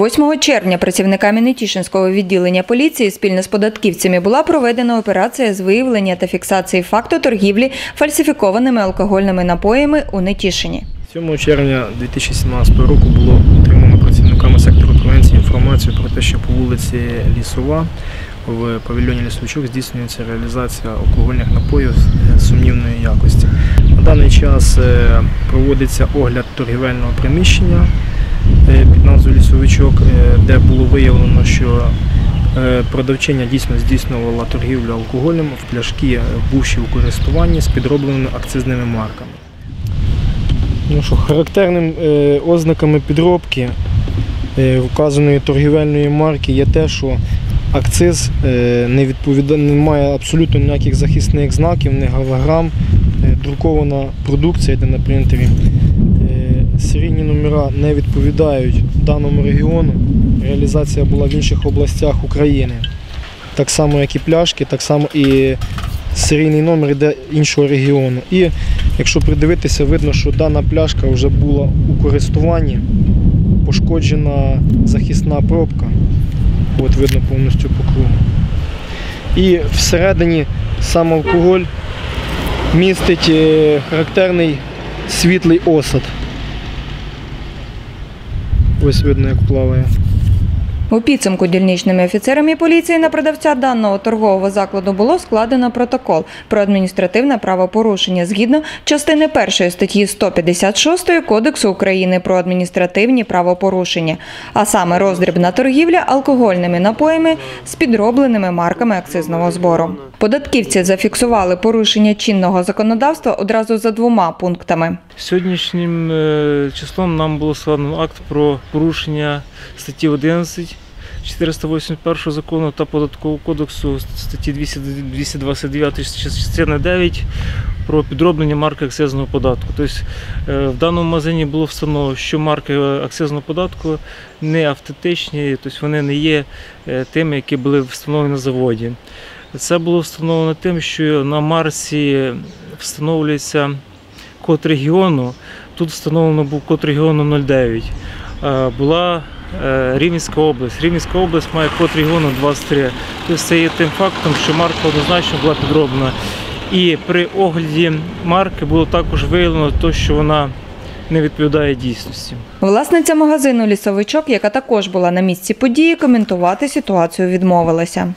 8 червня працівниками Нетішинського відділення поліції спільно з податківцями була проведена операція з виявлення та фіксації факту торгівлі фальсифікованими алкогольними напоями у Нетішині. 7 червня 2017 року було отримано працівниками сектору превенції інформацію про те, що по вулиці Лісова в павільйоні Лісовичок здійснюється реалізація алкогольних напоїв сумнівної якості. На даний час е, проводиться огляд торгівельного приміщення під назвою Лісовичок, е, де було виявлено, що е, продавчиня дійсно здійснювала торгівлю алкоголем в пляшки, е, бувші у користуванні з підробленими акцизними марками. Ну що, характерним е, ознаками підробки е, вказаної торгівельної марки є те, що акциз е, не, не має абсолютно ніяких захисних знаків, не голограм, е, друкована продукція йде на принтері. Серійні номера не відповідають даному регіону. Реалізація була в інших областях України. Так само, як і пляшки, так само і серійний номер йде іншого регіону. І Якщо придивитися, видно, що дана пляшка вже була у користуванні, пошкоджена захисна пробка. От видно повністю по кругу. І всередині сам алкоголь містить е, характерний світлий осад. Ось видно, як плаває. У підсумку дільничними офіцерами поліції на продавця даного торгового закладу було складено протокол про адміністративне правопорушення згідно частини 1 статті 156 Кодексу України про адміністративні правопорушення, а саме роздрібна торгівля алкогольними напоями з підробленими марками акцизного збору. Податківці зафіксували порушення чинного законодавства одразу за двома пунктами. Сьогоднішнім е, числом нам було складено акт про порушення статті 11 481 закону та податкового кодексу статті 229 частини 9 про підроблення марки акцизного податку. Тобто е, в даному магазині було встановлено, що марки акцизного податку не автентичні, тобто вони не є е, тими, які були встановлені на заводі. Це було встановлено тим, що на марці встановлюється код регіону. Тут встановлено був код регіону 09. Е, Була е, Рівненська область. Рівненська область має код регіону 23. Тобто це є тим фактом, що марка однозначно була підроблена. І при огляді марки було також виявлено, те, що вона не відповідає дійсності. Власниця магазину Лісовичок, яка також була на місці події, коментувати ситуацію відмовилася.